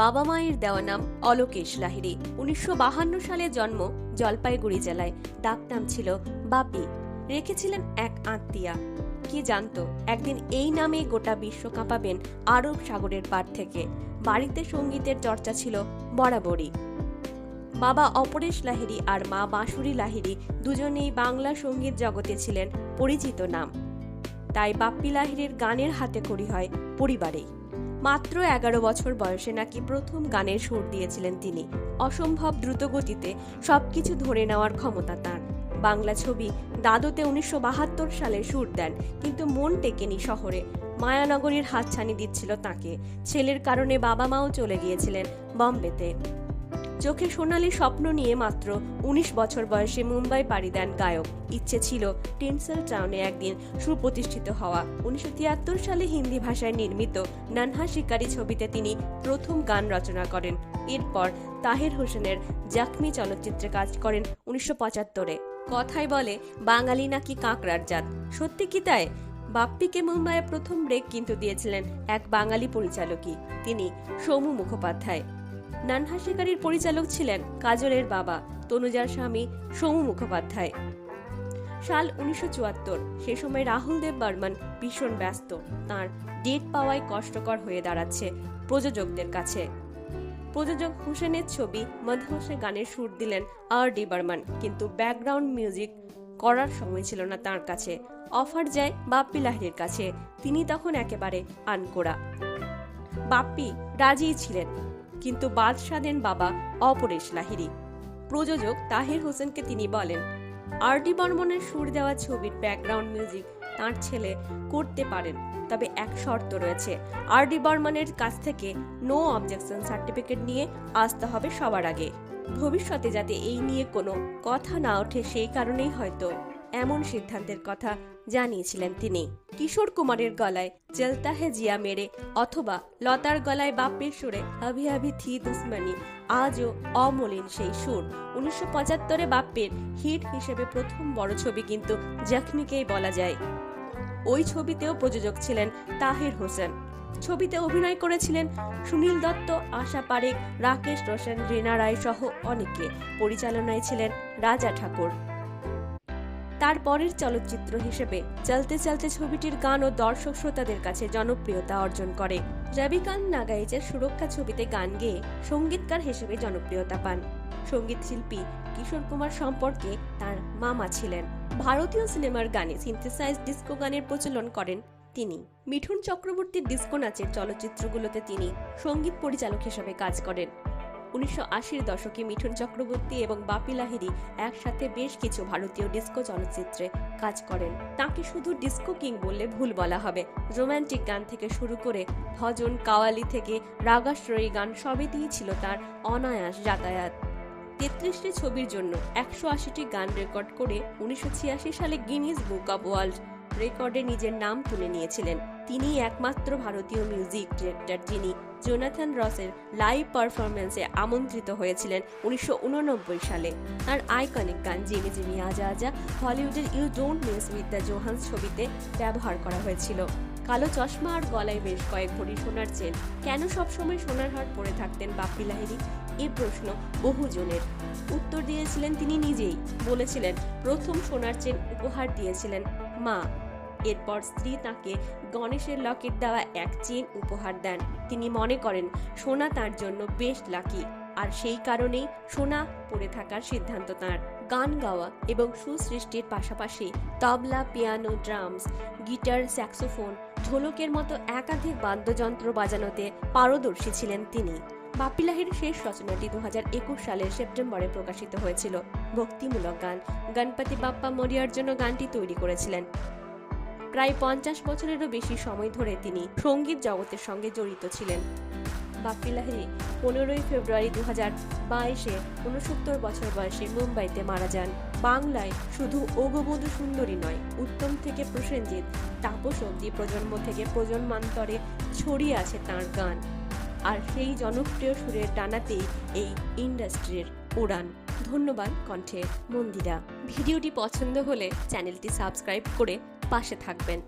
বাবা মায়ের দেওয়া নাম অলোকেশ লাহিড়ী। উনিশশো সালে জন্ম জলপাইগুড়ি জেলায়। ডাক নাম ছিল বাপি। রেখেছিলেন এক আত্মীয়া। কি জানতো, একদিন এই নামে গোটা বিশ্ব কাঁপাবেন আরব সাগরের পার থেকে। বাড়িতে সঙ্গীতের চর্চা ছিল বরাবরই। বাবা অপরেশ লাহিড়ী আর মা বাঁশুরি লাহিড়ী দুজনেই বাংলা সংগীত জগতে ছিলেন পরিচিত নাম। তাই বাপ্পি লাহিড়ীর গানের হাতে খড়ি হয় পরিবারেই। মাত্র এগারো বছর বয়সে নাকি প্রথম গানের সুর দিয়েছিলেন তিনি। অসম্ভব দ্রুতগতিতে সবকিছু ধরে নেওয়ার ক্ষমতা তার। বাংলা ছবি দাদুতে উনিশশো সালে সুর দেন, কিন্তু মন টেকেনি শহরে। মায়ানগরীর হাতছানি দিচ্ছিল তাকে। ছেলের কারণে বাবা মাও চলে গিয়েছিলেন বম্বেতে। চোখে সোনালি স্বপ্ন নিয়ে মাত্র উনিশ বছর বয়সে মুম্বাই পাড়ি দেন গায়ক। ইচ্ছে ছিল টেন্সেল টাউনে একদিন সুপ্রতিষ্ঠিত হওয়া। উনিশশো তিয়াত্তর সালে হিন্দি ভাষায় নির্মিত নানহা শিকারি ছবিতে তিনি প্রথম গান রচনা করেন। এরপর তাহের হোসেনের জাখমি চলচ্চিত্রে কাজ করেন উনিশশো পঁচাত্তরে। কথাই বলে, বাঙালি নাকি কাঁকড়ার জাত। সত্যি কি তাই? বাপ্পিকে মুম্বাইয়ে প্রথম ব্রেক কিন্তু দিয়েছিলেন এক বাঙালি পরিচালকই। তিনি সৌমু মুখোপাধ্যায়। নানহা শিকারীর পরিচালক ছিলেন কাজলের বাবা, তনুজার স্বামী সৌমু মুখোপাধ্যায়। সাল উনিশশো চুয়াত্তর, সে সময় রাহুল দেব বর্মন ভীষণ ব্যস্ত। তার ডেট পাওয়ায় কষ্টকর হয়ে দাঁড়াচ্ছে প্রযোজকদের কাছে। প্রযোজক হুসেনের ছবি মধ্যমসে গানের সুর দিলেন আর ডি বর্মন, কিন্তু ব্যাকগ্রাউন্ড মিউজিক করার সময় ছিল না তার কাছে। অফার যায় বাপ্পি লাহিড়ির কাছে। তিনি তখন একেবারে আনকোড়া বাপ্পি রাজিই ছিলেন। কিন্তু বাদশাহ দেন বাবা অপরেশ লাহিড়ী। প্রযোজক তাহির হোসেনকে তিনি বলেন আর ডি বর্মনের সুর দেওয়া ছবির ব্যাকগ্রাউন্ড মিউজিক তার ছেলে করতে পারেন, তবে এক শর্ত রয়েছে। আর ডি বর্মনের কাছ থেকে নো অবজেকশন সার্টিফিকেট নিয়ে আসতে হবে সবার আগে। ভবিষ্যতে যাতে এই নিয়ে কোনো কথা না ওঠে সেই কারণেই হয়তো এমন সিদ্ধান্তের কথা জানিয়েছিলেন তিনি। কিশোর কুমারের গলায় চলতা হে জিয়া মেরে, অথবা লতার গলায় বাপ্পির সুরে, আভি আভি থি দুশ্মনী, আজও অমলিন সেই সুর। উনিশশো পঁচাত্তরে বাপ্পির হিট হিসেবে প্রথম বড় ছবি কিন্তু জখমিকেই বলা যায়। ওই ছবিতেও প্রযোজক ছিলেন তাহির হোসেন। ছবিতে অভিনয় করেছিলেন সুনীল দত্ত, আশা পারেক রাকেশ রোশন, রিনা রায় সহ অনেকে। পরিচালনায় ছিলেন রাজা ঠাকুর। তার পরের চলচ্চিত্র হিসেবে চলতে চলতে ছবিটির গান ও দর্শক শ্রোতাদের কাছে জনপ্রিয়তা অর্জন করে। রবিকান্ত নাগাইজের সুরক্ষা ছবিতে গান গেয়ে সঙ্গীতকার হিসেবে জনপ্রিয়তা পান। সংগীত শিল্পী কিশোর কুমার সম্পর্কে তার মামা ছিলেন। ভারতীয় সিনেমার গানে সিনথেসাইজ ডিস্কো গানের প্রচলন করেন তিনি। মিঠুন চক্রবর্তীর ডিস্কো নাচের চলচ্চিত্রগুলোতে তিনি সংগীত পরিচালক হিসেবে কাজ করেন। উনিশশো আশির দশকে মিঠুন চক্রবর্তী এবং বাপি লাহিড়ী একসাথে বেশ কিছু ভারতীয় ডিস্কো চলচ্চিত্রে কাজ করেন। তাকে শুধু ডিস্কো কিং বললে ভুল বলা হবে। রোম্যান্টিক গান থেকে শুরু করে ভজন, কাওয়ালি থেকে রাগাশ্রয়ী গান সবই সবেতেই ছিল তার অনায়াস যাতায়াত। তেত্রিশটি ছবির জন্য একশো আশিটি গান রেকর্ড করে উনিশশো ছিয়াশি সালে গিনিস বুক অব ওয়ার্ল্ড রেকর্ডে নিজের নাম তুলে নিয়েছিলেন। তিনি একমাত্র ভারতীয় মিউজিক ডিরেক্টর যিনি জোনাথন রসের লাইভ পারফরমেন্সে আমন্ত্রিত হয়েছিলেন উনিশশো উননব্বই সালে। তার আইকনিক গান জিমি জিমি আজা আজা, হলিউডের you don't mess with the Zohan ছবিতে ব্যবহার করা হয়েছিল। কালো চশমা আর গলায় বেশ কয়েক ভরি সোনার চেন। কেন সবসময় সোনার হার পরে থাকতেন বাপ্পি লাহিরি এ প্রশ্ন বহুজনের উত্তর দিয়েছিলেন তিনি নিজেই। বলেছিলেন, প্রথম সোনার চেন উপহার দিয়েছিলেন মা। এরপর স্ত্রী তাকে গণেশের লকেট দেওয়া এক চেন উপহার দেন। তিনি মনে করেন, সোনা তার জন্য বেশ লাকি। আর সেই কারণেই সোনা পরে থাকার সিদ্ধান্ত তার। গান গাওয়া এবং সুসৃষ্টির পাশাপাশি tabla, piano, drums, guitar, saxophone ঢোলকের মতো একাধিক বাদ্যযন্ত্র বাজানোতে পারদর্শী ছিলেন তিনি। বাপিলাহির শেষ রচনাটি দু হাজার একুশ সালের সেপ্টেম্বরে প্রকাশিত হয়েছিল। ভক্তিমূলক গান। গণপতি বাপ্পা মরিয়ার জন্য গানটি তৈরি করেছিলেন। প্রায় পঞ্চাশ বছরেরও বেশি সময় ধরে তিনি সংগীত জগতের সঙ্গে জড়িত ছিলেন। বাপ্পি পনেরোই ফেব্রুয়ারি দু হাজার বাইশে উনসত্তর বছর বয়সে মুম্বাইতে মারা যান। বাংলায় শুধু ওগবধূ সুন্দরী নয়, উত্তম থেকে প্রসেনজিৎ, তাপস অব্দি প্রজন্ম থেকে প্রজন্মান্তরে ছড়িয়ে আছে তার গান। আর সেই জনপ্রিয় সুরের টানাতেই এই ইন্ডাস্ট্রির উড়ান। ধন্যবাদ কণ্ঠে, মন্দিরা। ভিডিওটি পছন্দ হলে চ্যানেলটি সাবস্ক্রাইব করে পাশে থাকবেন।